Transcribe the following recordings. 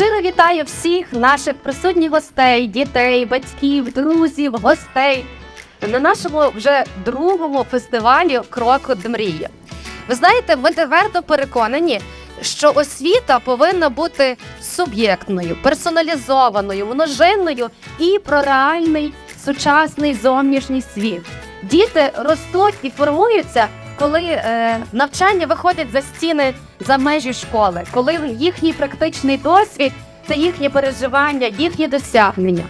Вітаю всіх наших присутніх гостей, дітей, батьків, друзів, гостей на нашому вже другому фестивалі Крок до мрії. Ви знаєте, ми твердо переконані, що освіта повинна бути суб'єктною, персоналізованою, множинною і про реальний сучасний зовнішній світ. Діти ростуть і формуються, коли е, навчання виходить за стіни за межі школи, коли їхній практичний досвід це їхнє переживання, їхні досягнення.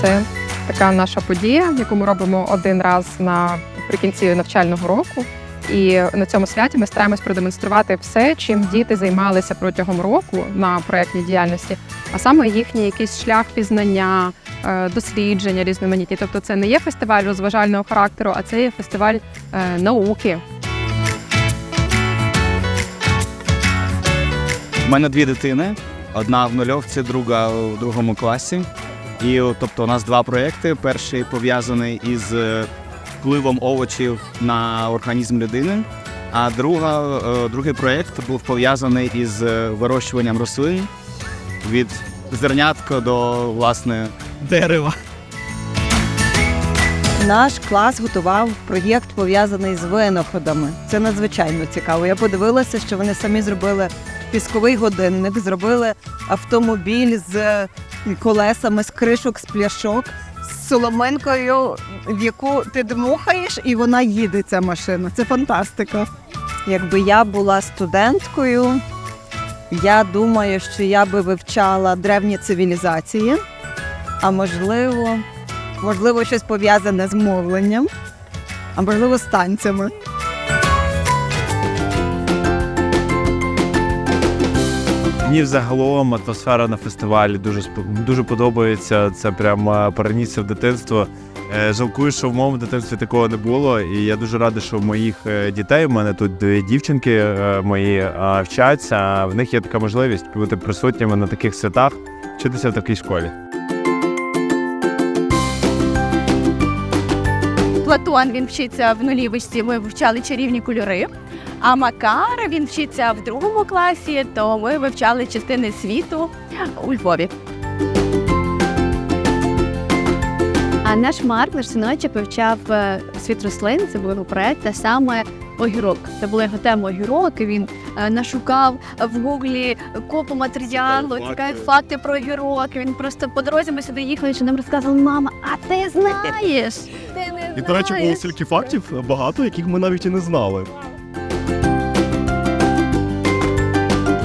Це така наша подія, яку ми робимо один раз наприкінці навчального року. І на цьому святі ми стараємось продемонструвати все, чим діти займалися протягом року на проєктній діяльності, а саме їхній якийсь шлях пізнання, е, дослідження різноманітні. Тобто, це не є фестиваль розважального характеру, а це є фестиваль е, науки. У мене дві дитини: одна в нульовці, друга у другому класі. І тобто у нас два проекти. Перший пов'язаний із е, впливом овочів на організм людини. А друга, е, другий проєкт був пов'язаний із е, вирощуванням рослин від зернятка до власне дерева. Наш клас готував проєкт пов'язаний з винаходами. Це надзвичайно цікаво. Я подивилася, що вони самі зробили пісковий годинник, зробили автомобіль з колесами, з кришок, з пляшок, з соломинкою, в яку ти дмухаєш, і вона їде. Ця машина. Це фантастика. Якби я була студенткою, я думаю, що я би вивчала древні цивілізації, а можливо. Можливо, щось пов'язане з мовленням, а можливо, з танцями. Мені взагалом атмосфера на фестивалі дуже дуже подобається. Це прям е, перенісся в дитинство. Е, Жалкую, що в моєму дитинстві такого не було. І я дуже радий, що в моїх е, дітей, у мене тут дві дівчинки мої вчаться. В них є така можливість бути присутніми на таких святах, вчитися в такій школі. Платон він вчиться в нулівочці, ми вивчали чарівні кольори. А Макар він вчиться в другому класі, то ми вивчали частини світу у Львові. А наш Марк, наш синочок, вивчав е, світ рослин, це був його проект, а саме огірок. Це була його тема огірок. і Він е, нашукав в гуглі купу матеріалу, цікаві факти про огірок. І Він просто по дорозі ми сюди їхали, що нам розказував мама, а ти знаєш? Ти не І, до речі, було стільки фактів багато, яких ми навіть і не знали.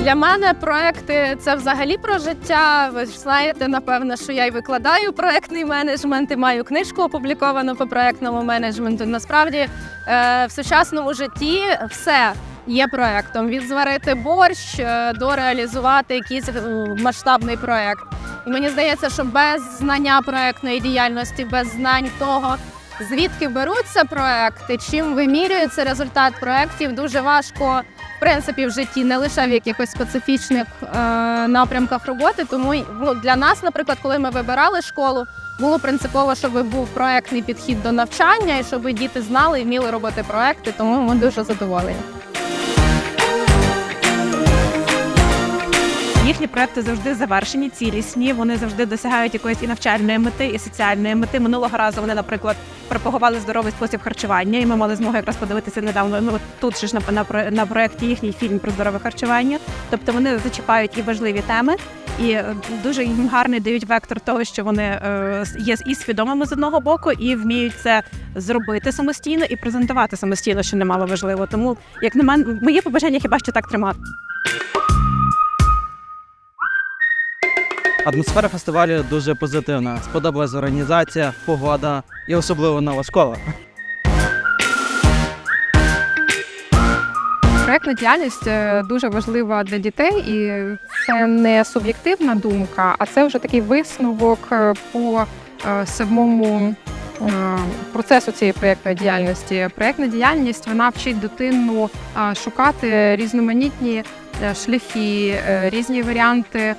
Для мене проекти це взагалі про життя. Ви ж знаєте, напевно, що я й викладаю проектний менеджмент і маю книжку опубліковану по проектному менеджменту. Насправді е, в сучасному житті все є проектом. Від зварити борщ е, до реалізувати якийсь е, масштабний проект. І мені здається, що без знання проектної діяльності, без знань того. Звідки беруться проекти, чим вимірюється результат проектів, дуже важко принципі в житті, не лише в якихось специфічних е, напрямках роботи. Тому ну, для нас, наприклад, коли ми вибирали школу, було принципово, щоб був проектний підхід до навчання і щоб діти знали і вміли робити проекти. Тому ми дуже задоволені. Їхні проекти завжди завершені, цілісні. Вони завжди досягають якоїсь і навчальної мети, і соціальної мети. Минулого разу вони, наприклад, пропагували здоровий спосіб харчування, і ми мали змогу якраз подивитися недавно. Ну тут ж на, на, на проєкті їхній фільм про здорове харчування. Тобто вони зачіпають і важливі теми, і е, дуже їм гарний дають вектор того, що вони е, є і свідомими з одного боку, і вміють це зробити самостійно і презентувати самостійно, що немало важливо. Тому, як на мене, моє побажання хіба що так тримати. Атмосфера фестивалю дуже позитивна. Сподобалась організація, погода і особливо нова школа. Проектна діяльність е, дуже важлива для дітей, і це не суб'єктивна думка, а це вже такий висновок е, по е, самому процесу цієї проєктної діяльності. Проєктна діяльність вона вчить дитину шукати різноманітні шляхи, е, різні варіанти, е,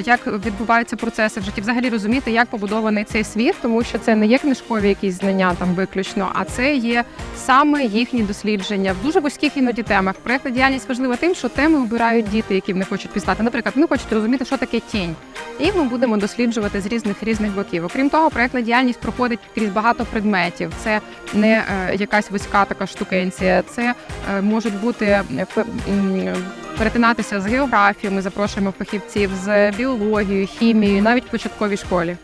як відбуваються процеси в житті, взагалі розуміти, як побудований цей світ, тому що це не є книжкові якісь знання там виключно, а це є саме їхні дослідження в дуже вузьких іноді темах. Проєктна діяльність важлива тим, що теми обирають діти, які вони хочуть пізнати. Наприклад, вони хочуть розуміти, що таке тінь. І ми будемо досліджувати з різних різних боків. Окрім того, проєктна діяльність проходить крізь багато предметів. Це не е, якась вузька така штукенція, це е, можуть бути е, перетинатися з географією. Ми запрошуємо фахівців з біологією, хімією, навіть початковій школі.